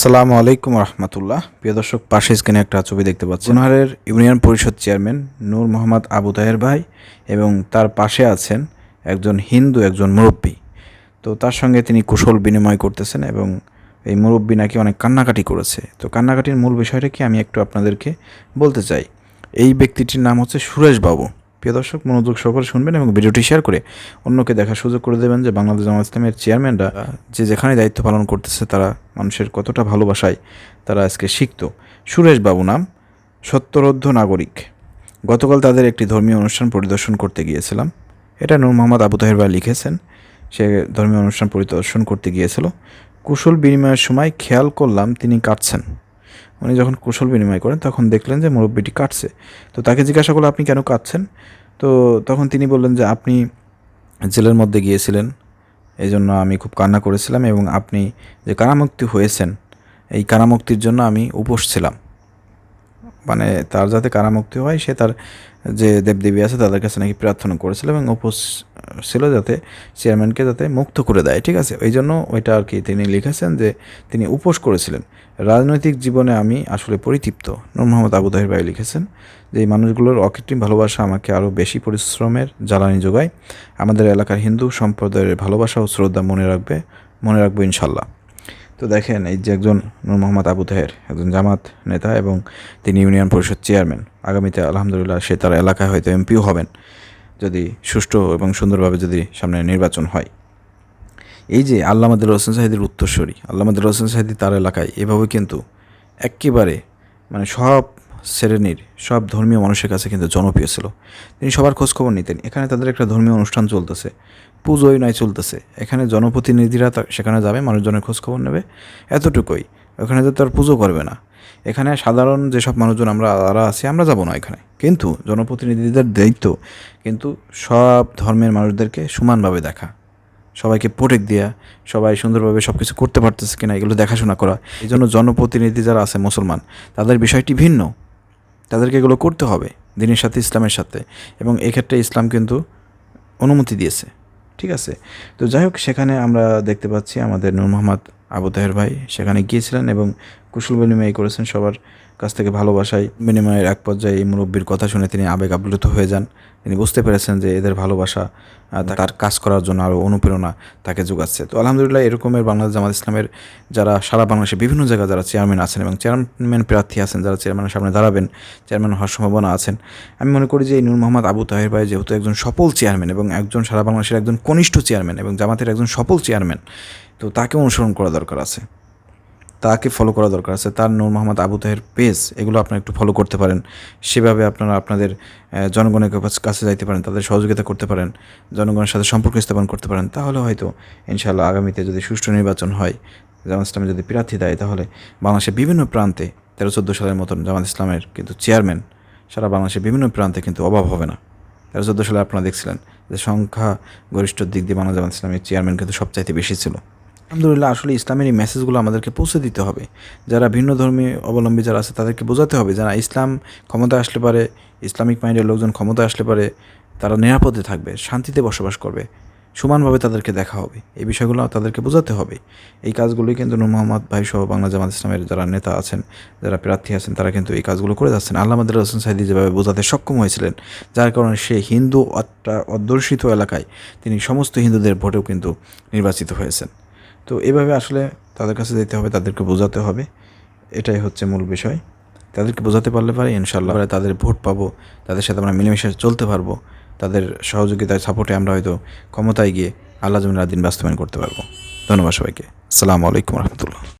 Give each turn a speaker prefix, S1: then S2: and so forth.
S1: আসসালামু আলাইকুম রহমতুল্লাহ। প্রিয় দর্শক, পাশে স্ক্রিনে একটা ছবি দেখতে পাচ্ছি গুনহারের ইউনিয়ন পরিষদ চেয়ারম্যান নূর মোহাম্মদ আবু তাহের ভাই এবং তার পাশে আছেন একজন হিন্দু, একজন মুরব্বী। তো তার সঙ্গে তিনি কুশল বিনিময় করতেছেন এবং এই মুরব্বী নাকি অনেক কান্নাকাটি করেছে। তো কান্নাকাটির মূল বিষয়টা কি আমি একটু আপনাদেরকে বলতে চাই। এই ব্যক্তিটির নাম হচ্ছে সুরেশ বাবু। প্রিয় দর্শক, মনোযোগ সহকারে শুনবেন এবং ভিডিওটি শেয়ার করে অন্যকে দেখার সুযোগ করে দেবেন যে বাংলাদেশ জামাত ইসলামের চেয়ারম্যানরা যে যেখানে দায়িত্ব পালন করতেছে, তারা মানুষের কতটা ভালোবাসায় তারা আজকে শিখত সুরেশ বাবু নাম সত্যরোধ্য নাগরিক। গতকাল তাদের একটি ধর্মীয় অনুষ্ঠান পরিদর্শন করতে গিয়েছিলাম। এটা নূর মোহাম্মদ আবু তাহের ভাই লিখেছেন। সে ধর্মীয় অনুষ্ঠান পরিদর্শন করতে গিয়েছিল। কুশল বিনিময়ের সময় খেয়াল করলাম তিনি কাটছেন উনি যখন কুশল বিনিময় করেন, তখন দেখলেন যে মুরব্বিটি কাটছে তো তাকে জিজ্ঞাসা করল, আপনি কেন কাটছেন তো তখন তিনি বললেন যে, আপনি জেলের মধ্যে গিয়েছিলেন এই জন্য আমি খুব কান্না করেছিলাম এবং আপনি যে কারামুক্তি হয়েছেন, এই কারামুক্তির জন্য আমি উপোস ছিলাম। মানে তার যাতে কারামুক্তি হয়, সে তার যে দেবদেবী আছে তাদের কাছে নাকি প্রার্থনা করেছিল এবং উপোস ছিল যাতে চেয়ারম্যানকে যাতে মুক্ত করে দেয়, ঠিক আছে? ওই জন্য ওইটা আর কি তিনি লিখেছেন যে তিনি উপোস করেছিলেন। রাজনৈতিক জীবনে আমি আসলে পরিতৃপ্ত, নূর মোহাম্মদ আবু তাহির ভাই লিখেছেন যে, এই মানুষগুলোর অকৃত্রিম ভালোবাসা আমাকে আরও বেশি পরিশ্রমের জ্বালানি যোগায়। আমাদের এলাকার হিন্দু সম্প্রদায়ের ভালোবাসা ও শ্রদ্ধা মনে রাখবে, মনে রাখব ইনশাল্লাহ। তো দেখেন, এই যে একজন নূর মোহাম্মদ আবু তাহের, একজন জামাত নেতা এবং তিনি ইউনিয়ন পরিষদ চেয়ারম্যান। আগামীতে আলহামদুলিল্লাহ সে তার এলাকায় হয়তো এমপিও হবেন, যদি সুষ্ঠু এবং সুন্দরভাবে যদি সামনে নির্বাচন হয়। এই যে আল্লামাদের হোসেন সাহিদির উত্তরস্বরী আল্লামাদের হোসেন সাহিদি তার এলাকায়, এভাবে কিন্তু একেবারে মানে সব শ্রেণির সব ধর্মীয় মানুষের কাছে কিন্তু জনপ্রিয় ছিল। তিনি সবার খোঁজখবর নিতেন। এখানে তাদের একটা ধর্মীয় অনুষ্ঠান চলতেছে। পুজোই নয় চলতেছে। এখানে জনপ্রতিনিধিরা সেখানে যাবে, মানুষজনের খোঁজখবর নেবে। এতটুকুই। ওখানে তো তার পুজো করবে না। এখানে সাধারণ যেসব মানুষজন আমরা যারা আছি, আমরা যাব না এখানে। কিন্তু জনপ্রতিনিধিদের দায়িত্ব কিন্তু সব ধর্মের মানুষদেরকে সমানভাবে দেখা। সবাইকে প্রোটেক্ট দেওয়া সবাই সুন্দরভাবে সব কিছু করতে পারতেছে কিনা, এগুলো দেখাশোনা করা। এই জন্য জনপ্রতিনিধি যারা আছে, মুসলমান, তাদের বিষয়টি ভিন্ন। তাদেরকে এগুলো করতে হবে দিনের সাথে, ইসলামের সাথে। এবং এক্ষেত্রে ইসলাম কিন্তু অনুমতি দিয়েছে। ঠিক আছে? তো যাই হোক, সেখানে আমরা দেখতে পাচ্ছি আমাদের নূর মোহাম্মদ আবু তাহের ভাই সেখানে গিয়েছিলেন এবং কুশল বিনিময় করেছেন সবার কাছ থেকে ভালোবাসায়। বিনিময়ের এক পর্যায়ে এই মুরব্বীর কথা শুনে তিনি আবেগ আপ্লুত হয়ে যান। তিনি বুঝতে পেরেছেন যে এদের ভালোবাসা তার কাজ করার জন্য আরও অনুপ্রেরণা তাকে যোগাচ্ছে। তো আলহামদুলিল্লাহ এরকমের বাংলাদেশ জামাত ইসলামের যারা সারা বাংলাদেশে বিভিন্ন জায়গায় যারা চেয়ারম্যান আছেন এবং চেয়ারম্যান প্রার্থী আছেন, যারা চেয়ারম্যানের সামনে দাঁড়াবেন, চেয়ারম্যান হওয়ার সম্ভাবনা আছেন, আমি মনে করি যে নূর মোহাম্মদ আবু তাহের ভাই যেহেতু একজন সফল চেয়ারম্যান এবং একজন সারা বাংলাদেশের একজন কনিষ্ঠ চেয়ারম্যান এবং জামাতের একজন সফল চেয়ারম্যান তো তাকে অনুসরণ করা দরকার আছে। তাকে ফলো করা দরকার আছে। তার নূর মোহাম্মদ আবু তাহের পেজ এগুলো আপনারা একটু ফলো করতে পারেন। সেভাবে আপনারা আপনাদের জনগণের কাছে যাইতে পারেন, তাদের সহযোগিতা করতে পারেন, জনগণের সাথে সম্পর্ক স্থাপন করতে পারেন। তাহলে হয়তো ইনশাআল্লাহ আগামীতে যদি সুষ্ঠু নির্বাচন হয়, জামাত ইসলামে যদি প্রার্থী দেয়, তাহলে বাংলাদেশের বিভিন্ন প্রান্তে তেরো, চোদ্দ সালের মতন জামাত ইসলামের কিন্তু চেয়ারম্যান সারা বাংলাদেশের বিভিন্ন প্রান্তে কিন্তু অভাব হবে না। তেরো, চোদ্দ সালে আপনারা দেখছিলেন যে সংখ্যা গরিষ্ঠ দিক দিয়ে বাংলা জামাত ইসলামের চেয়ারম্যান কিন্তু সবচাইতে বেশি ছিল। আলহামদুলিল্লাহ, আসলে ইসলামের এই মেসেজগুলো আমাদেরকে পৌঁছে দিতে হবে। যারা ভিন্ন ধর্মী অবলম্বী যারা আছে, তাদেরকে বোঝাতে হবে যারা ইসলাম ক্ষমতা আসলে পারে, ইসলামিক মাইন্ডের লোকজন ক্ষমতা আসলে পারে, তারা নিরাপদে থাকবে, শান্তিতে বসবাস করবে, সমানভাবে তাদেরকে দেখা হবে। এই বিষয়গুলো তাদেরকে বোঝাতে হবে। এই কাজগুলোই কিন্তু নূর মোহাম্মদ ভাই সহ বাংলা জামাত ইসলামের যারা নেতা আছেন, যারা প্রার্থী আছেন, তারা কিন্তু এই কাজগুলো করে যাচ্ছেন। আল্লামাদের হোসেন সাইদি যেভাবে বোঝাতে সক্ষম হয়েছিলেন, যার কারণে সে হিন্দু অত্তা- অধ্যুষিত এলাকায় তিনি সমস্ত হিন্দুদের ভোটেও কিন্তু নির্বাচিত হয়েছেন। তো এভাবে আসলে তাদের কাছে যেতে হবে, তাদেরকে বোঝাতে হবে। এটাই হচ্ছে মূল বিষয়। তাদেরকে বোঝাতে পারলে পারে ইনশাল্লাহ তাদের ভোট পাবো, তাদের সাথে আমরা মিলেমিশে চলতে পারব। তাদের সহযোগিতায়, সাপোর্টে আমরা হয়তো ক্ষমতায় গিয়ে আল্লাহ জমিন দিন বাস্তবায়ন করতে পারব। ধন্যবাদ সবাইকে। আসসালামু আলাইকুম রহমতুল্লাহ।